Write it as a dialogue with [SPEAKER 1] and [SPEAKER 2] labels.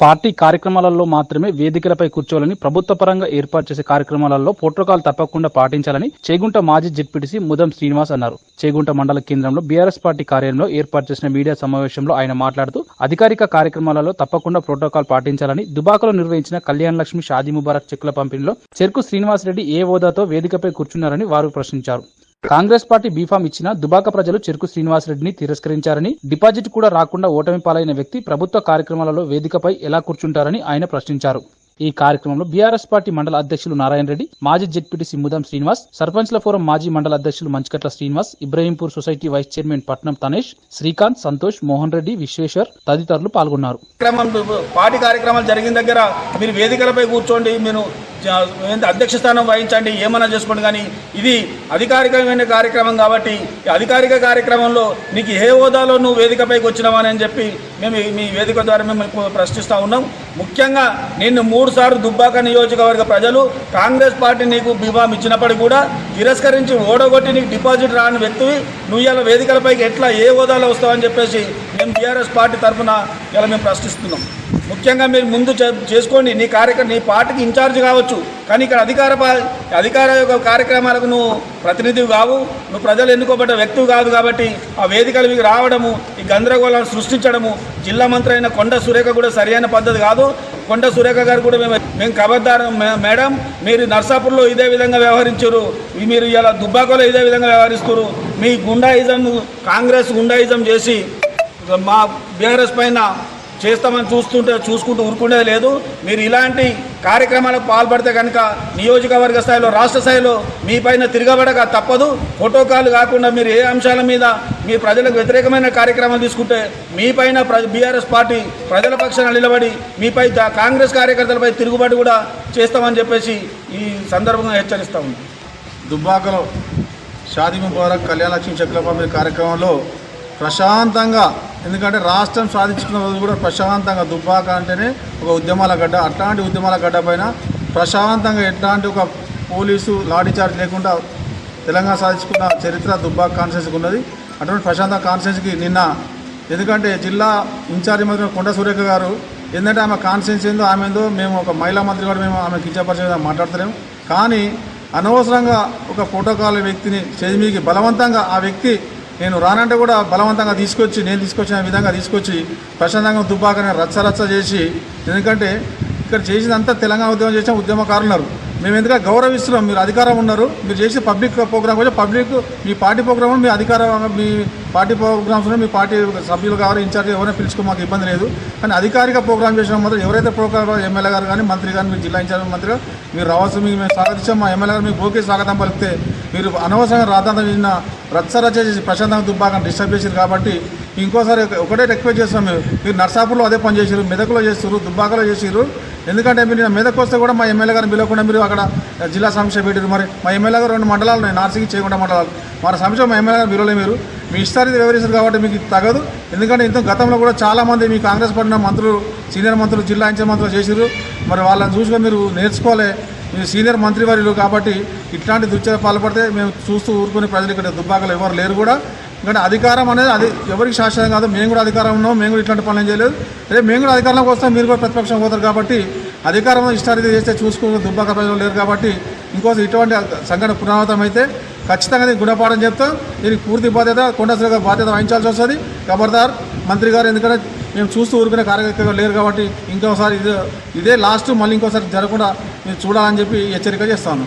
[SPEAKER 1] Party కార్యక్రమాలలో మాత్రమే వేదికలపై కూర్చోవాలని ప్రభుత్వ పరంగా ఏర్పాటు చేసే కార్యక్రమాలలో ప్రోటోకాల్ తప్పకుండా పాటించాలని చేగుంట మాజీ జెడ్పీటీసీ ముదం శ్రీనివాస్ అన్నారు. చేగుంట మండల కేంద్రంలో బీఆర్ఎస్ పార్టీ కార్యాలయంలో ఏర్పాటు చేసిన మీడియా సమావేశంలో ఆయన మాట్లాడుతూ అధికారిక కార్యక్రమాలలో తప్పకుండా ప్రోటోకాల్ పాటించాలని దుబాకలో నిర్వహించిన కళ్యాణ లక్ష్మి షాదీ ముబారక్ చెక్కుల పంపిణీలో చెరుకు శ్రీనివాస్ రెడ్డి ఏ హోదాతో వేదికపై కూర్చున్నారని వారు ప్రశ్నించారు. కాంగ్రెస్ పార్టీ బీఫామ్ ఇచ్చిన దుబాక ప్రజలు చెరుకు శ్రీనివాసరెడ్డిని తిరస్కరించారని డిపాజిట్ కూడా రాకుండా ఓటమి పాలైన వ్యక్తి ప్రభుత్వ కార్యక్రమాలలో వేదికపై ఎలా కూర్చుంటారని ఆయన ప్రశ్నించారు. ఈ కార్యక్రమంలో బీఆర్ఎస్ పార్టీ మండల అధ్యక్షులు నారాయణ రెడ్డి మాజీ జెడ్పీటీసీ సిమ్ముదాం శ్రీనివాస్ సర్పంచ్ల ఫోరం మాజీ మండల అధ్యక్షులు Manchikatla Srinivas Ibrahimpur society vice chairman Patnam Tanesh Srikanth Santosh Mohan Reddy Vishweshwar తదితరులు పాల్గొన్నారు.
[SPEAKER 2] పార్టీ కార్యక్రమాలు జరిగిన దగ్గర మీరు వేదికలపై కూర్చోండి మీరు అధ్యక్ష స్థానం వహించండి ఏమన్నా చేసుకోండి. కానీ ఇది అధికారికమైన కార్యక్రమం కాబట్టి అధికారిక కార్యక్రమంలో నీకు ఏ హోదాలో నువ్వు వేదికపైకి వచ్చినావని అని చెప్పి మేము మీ వేదిక ద్వారా మేము ప్రశ్నిస్తూ ఉన్నాం. ముఖ్యంగా నిన్ను మూడు సార్లు దుబ్బాక నియోజకవర్గ ప్రజలు కాంగ్రెస్ పార్టీ నీకు బీమాం ఇచ్చినప్పటికీ కూడా తిరస్కరించి ఓడగొట్టి నీకు డిపాజిట్ రాని వ్యక్తివి. నువ్వు ఇలా వేదికలపైకి ఎట్లా ఏ హోదాలో వస్తావని చెప్పేసి మేము బీఆర్ఎస్ పార్టీ తరఫున ఇలా మేము ప్రశ్నిస్తున్నాం. ముఖ్యంగా మీరు ముందు చేసుకోండి. నీ కార్యక్రమం నీ పార్టీకి ఇన్ఛార్జ్ కావచ్చు. కానీ ఇక్కడ అధికార అధికార యొక్క కార్యక్రమాలకు నువ్వు ప్రతినిధివి కావు. నువ్వు ప్రజలు ఎన్నుకోబడ్డ వ్యక్తివి కాదు కాబట్టి ఆ వేదికలు మీకు రావడము ఈ గందరగోళాన్ని సృష్టించడము జిల్లా మంత్రి అయిన కొండ సురేఖ కూడా సరైన పద్ధతి కాదు. కొండ సురేఖ గారు కూడా మేము మేము ఖబర్దారు మేడం మీరు నర్సాపూర్లో ఇదే విధంగా వ్యవహరించారు. మీరు ఇలా దుబ్బాకలో ఇదే విధంగా వ్యవహరిస్తారు మీ గుండాయిజం కాంగ్రెస్ గుండాయిజం చేసి మా బీఆర్ఎస్ పైన చేస్తామని చూస్తుంటే చూసుకుంటూ ఊరుకునేది లేదు. మీరు ఇలాంటి కార్యక్రమాలకు పాల్పడితే కనుక నియోజకవర్గ స్థాయిలో రాష్ట్ర స్థాయిలో మీ పైన తిరగబడక తప్పదు. ఫోటోకాల్ కాకుండా మీరు ఏ అంశాల మీద మీ ప్రజలకు వ్యతిరేకమైన కార్యక్రమాలు తీసుకుంటే మీ పైన బీఆర్ఎస్ పార్టీ ప్రజల పక్షాన నిలబడి మీపై కాంగ్రెస్ కార్యకర్తలపై తిరుగుబాటు కూడా చేస్తామని చెప్పేసి ఈ సందర్భంగా హెచ్చరిస్తా ఉంది
[SPEAKER 3] దుబ్బాకలో షాదీ ముబారక్ కళ్యాణ లక్ష్మి చెక్కుల కార్యక్రమంలో ప్రశాంతంగా ఎందుకంటే రాష్ట్రం సాధించుకున్న రోజు కూడా ప్రశాంతంగా దుబ్బాక అంటేనే ఒక ఉద్యమాల గడ్డ. అట్లాంటి ఉద్యమాల గడ్డ పైన ప్రశాంతంగా ఎట్లాంటి ఒక పోలీసు లాఠీ చార్జ్ లేకుండా తెలంగాణ సాధించుకున్న చరిత్ర దుబ్బాక కాన్ఫరెన్స్కి ఉన్నది. అటువంటి ప్రశాంత కాన్ఫరెన్స్కి నిన్న ఎందుకంటే జిల్లా ఇన్ఛార్జి మంత్రి కొండ సురేఖ గారు ఏంటంటే ఆమె కాన్ఫరెన్స్ ఏందో ఆమె ఏందో మేము ఒక మహిళా మంత్రి కూడా మేము ఆమె కించపరిచే మాట్లాడతలేము కానీ అనవసరంగా ఒక ప్రోటోకాల్ వ్యక్తిని స్టేజ్ మీదకి బలవంతంగా ఆ వ్యక్తి నేను రానంటే కూడా బలవంతంగా తీసుకొచ్చి నేను తీసుకొచ్చిన విధంగా తీసుకొచ్చి ప్రశాంతంగా దుబ్బాకని రచ్చ రచ్చ చేసి ఎందుకంటే ఇక్కడ చేసినంతా తెలంగాణ ఉద్యమం చేసిన ఉద్యమకారులు మేము ఎందుకంటే గౌరవిస్తున్నాం మీరు అధికారం ఉన్నారు మీరు చేసే పబ్లిక్ ప్రోగ్రామ్ కూడా పబ్లిక్ మీ పార్టీ ప్రోగ్రామ్ మీ అధికార మీ పార్టీ ప్రోగ్రామ్స్ మీ పార్టీ సభ్యులు కావాలి ఇన్ఛార్జ్ ఎవరైనా పిలుచుకో మాకు ఇబ్బంది లేదు. కానీ అధికారిక ప్రోగ్రామ్ చేసిన మాత్రం ఎవరైతే ప్రోగ్రామ్ ఎమ్మెల్యే గారు కానీ మంత్రి కానీ మీరు జిల్లా ఇన్ఛార్జ్ మంత్రిగా మీరు రావాల్సి మీకు మేము స్వాగతించాం మా ఎమ్మెల్యే గారు మీకు ఓకే స్వాగతం పలికితే మీరు అనవసరంగా రాద్దాంతం చేసిన రచ్చ రచ్చ చేసి ప్రశాంతంగా దుబ్బాకని డిస్టర్బ్ చేసారు కాబట్టి ఇంకోసారి ఒకటే రిక్వెస్ట్ చేస్తాం మేము. మీరు నర్సాపూర్లో అదే పని చేసారు మెదకులో చేస్తారు దుబ్బాకలో చేసారు ఎందుకంటే మీరు మెదక్ వస్తే కూడా మా ఎమ్మెల్యే గారిని పిలవకుండా మీరు అక్కడ జిల్లా సమస్య పెట్టారు మరి మా ఎమ్మెల్యే గారు రెండు మండలాలు ఉన్నాయి నార్సింగ్ చేయకుండా మండలాలు. మన సమస్య మా ఎమ్మెల్యే గారు పిలవలే మీరు. మీ ఇష్టారీతి వివరిస్తారు కాబట్టి మీకు తగదు. ఎందుకంటే ఇంత గతంలో కూడా చాలామంది మీ కాంగ్రెస్ పడిన మంత్రులు సీనియర్ మంత్రులు జిల్లా ఇన్ఛార్జ్ మంత్రులు చేసారు మరి వాళ్ళని చూసుకొని మీరు నేర్చుకోవాలి. మేము సీనియర్ మంత్రివర్యులు కాబట్టి ఇట్లాంటి దుశ్చర్య పాల్పడితే మేము చూస్తూ ఊరుకునే ప్రజలు ఇక్కడ దుబ్బాకలు ఎవరు లేరు కూడా. ఎందుకంటే అధికారం అనేది అది ఎవరికి శాశ్వతం కాదు మేము కూడా అధికారం ఉన్నాం మేము కూడా ఇట్లాంటి పనులు ఏం చేయలేదు. అదే మేము కూడా అధికారంలోకి వస్తాం మీరు కూడా ప్రతిపక్షం పోతారు కాబట్టి అధికారం ఇష్టారీతి చేస్తే చూసుకున్న దుబ్బాక ప్రజలు లేరు కాబట్టి ఇంకోసం ఇటువంటి సంఘటన పునరావృతం అయితే ఖచ్చితంగా గుణపాఠం చెప్తాం. దీనికి పూర్తి బాధ్యత కొండసరిగా బాధ్యత వహించాల్సి వస్తుంది. ఖబర్దార్. మంత్రి గారు ఎందుకంటే మేము చూస్తూ ఊరుకునే కార్యకర్తలు లేరు కాబట్టి ఇంకోసారి ఇదే ఇదే లాస్ట్ మళ్ళీ ఇంకోసారి జరగకుండా మీరు చూడాలని చెప్పి హెచ్చరిక చేస్తాను.